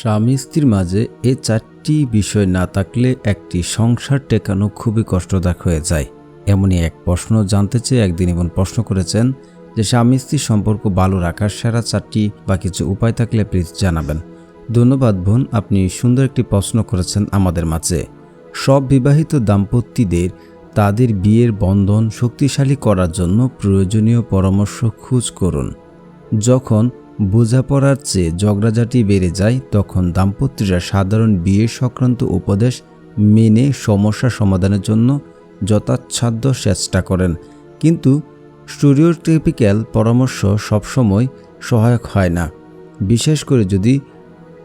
স্বামী স্ত্রীর মাঝে এ চারটি বিষয় না থাকলে একটি সংসার টেকানো খুবই কষ্টদায়ক হয়ে যায়। এমনই এক প্রশ্ন জানতে চেয়ে একদিন এমন প্রশ্ন করেছেন যে স্বামী স্ত্রীর সম্পর্ক ভালো রাখার সেরা চারটি বা কিছু উপায় থাকলে প্লিজ জানাবেন। ধন্যবাদ বোন, আপনি সুন্দর একটি প্রশ্ন করেছেন আমাদের মাঝে। সব বিবাহিত দাম্পত্যদের তাদের বিয়ের বন্ধন শক্তিশালী করার জন্য প্রয়োজনীয় পরামর্শ খোঁজ করুন। যখন বোঝাপড়ার চেয়ে ঝগড়াঝাটি বেড়ে যায় তখন দাম্পত্যরা সাধারণ বিয়ে সংক্রান্ত উপদেশ মেনে সমস্যা সমাধানের জন্য যথাসাধ্য চেষ্টা করেন। কিন্তু স্টুডিওটিপিক্যাল পরামর্শ সবসময় সহায়ক হয় না। বিশেষ করে যদি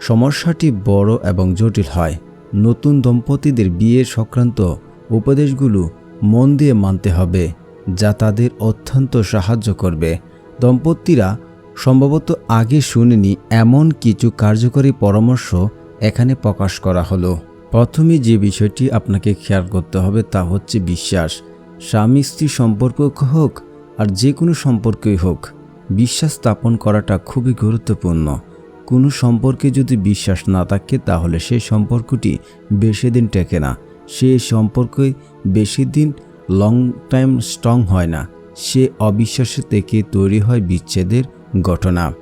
সমস্যাটি বড় এবং জটিল হয়, নতুন দম্পতিদের বিয়ে সংক্রান্ত উপদেশগুলো মন দিয়ে মানতে হবে, যা তাদের অত্যন্ত সাহায্য করবে। দম্পতিরা সম্ভবত আগে শুনিনি এমন কিছু কার্যকরী পরামর্শ এখানে প্রকাশ করা হলো। প্রথমে যে বিষয়টি আপনাকে খেয়াল করতে হবে তা হচ্ছে বিশ্বাস। স্বামী স্ত্রী সম্পর্ক হোক আর যে কোনো সম্পর্কই হোক, বিশ্বাস স্থাপন করাটা খুবই গুরুত্বপূর্ণ। কোনো সম্পর্কে যদি বিশ্বাস না থাকে তাহলে সেই সম্পর্কটি বেশি দিন টেকে না। সে সম্পর্কে বেশি দিন লং টাইম স্ট্রং হয় না। সে অবিশ্বাসের থেকে তৈরি হয় বিচ্ছেদের ঘটনা।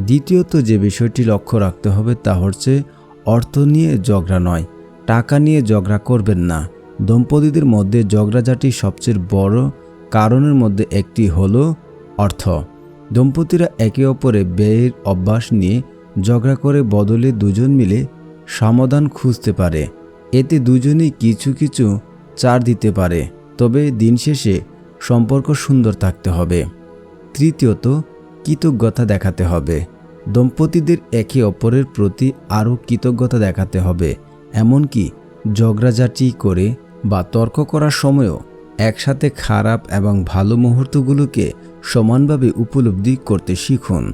দ্বিতীয়ত যে বিষয়টি লক্ষ্য রাখতে হবে তা হচ্ছে, অর্থ নিয়ে ঝগড়া নয়, টাকা নিয়ে ঝগড়া করবেন না। দম্পতিদের মধ্যে ঝগড়াঝাটি সবচেয়ে বড় কারণের মধ্যে একটি হল অর্থ। দম্পতিরা একে অপরে ব্যয়ের অভ্যাস নিয়ে ঝগড়া করে বদলে দুজন মিলে সমাধান খুঁজতে পারে। এতে দুজনেই কিছু কিছু চার দিতে পারে। তবে দিন শেষে সম্পর্ক সুন্দর থাকতে হবে। তৃতীয়ত কৃতজ্ঞতা দেখাতে হবে। দম্পতিদের একে অপরের প্রতি আরও কৃতজ্ঞতা দেখাতে হবে। এমনকি ঝগড়াঝাটি করে বা তর্ক করার সময়ও একসাথে খারাপ এবং ভালো মুহূর্তগুলোকে সমানভাবে উপলব্ধি করতে শিখুন।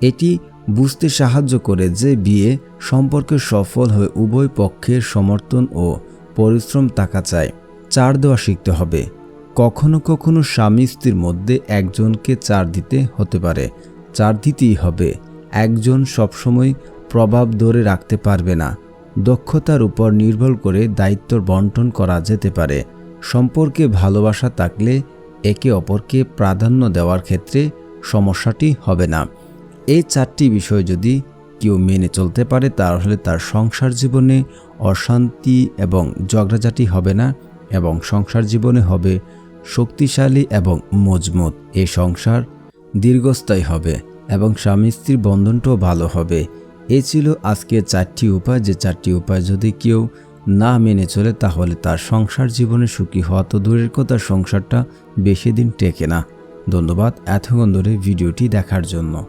এটি বুঝতে সাহায্য করে যে বিয়ে সম্পর্কে সফল হয়ে উভয় পক্ষের সমর্থন ও পরিশ্রম থাকা চায় চার দেওয়া শিখতে হবে। কখনো কখনো স্বামী স্ত্রীর মধ্যে একজনকে চার দিতে হতে পারে। চার দিতেই হবে। একজন সবসময় প্রভাব ধরে রাখতে পারবে না। দক্ষতার উপর নির্ভর করে দায়িত্ব বন্টন করা যেতে পারে। সম্পর্কে ভালোবাসা থাকলে একে অপরকে প্রাধান্য দেওয়ার ক্ষেত্রে সমস্যাটি হবে না। এই চারটি বিষয় যদি কেউ মেনে চলতে পারে, তাহলে তার সংসার জীবনে অশান্তি এবং ঝগড়াঝাটি হবে না এবং সংসার জীবনে হবে শক্তিশালী এবং মজবুত। এই সংসার দীর্ঘস্থায়ী হবে এবং স্বামী স্ত্রীর বন্ধনটাও ভালো হবে। এ ছিল আজকে চারটি উপায়। যে চারটি উপায় যদি কেউ না মেনে চলে, তাহলে তার সংসার জীবনে সুখী হওয়া তো দূরের কথা, সংসারটা বেশি দিন টেকে না। ধন্যবাদ এতক্ষণ ধরে ভিডিওটি দেখার জন্য।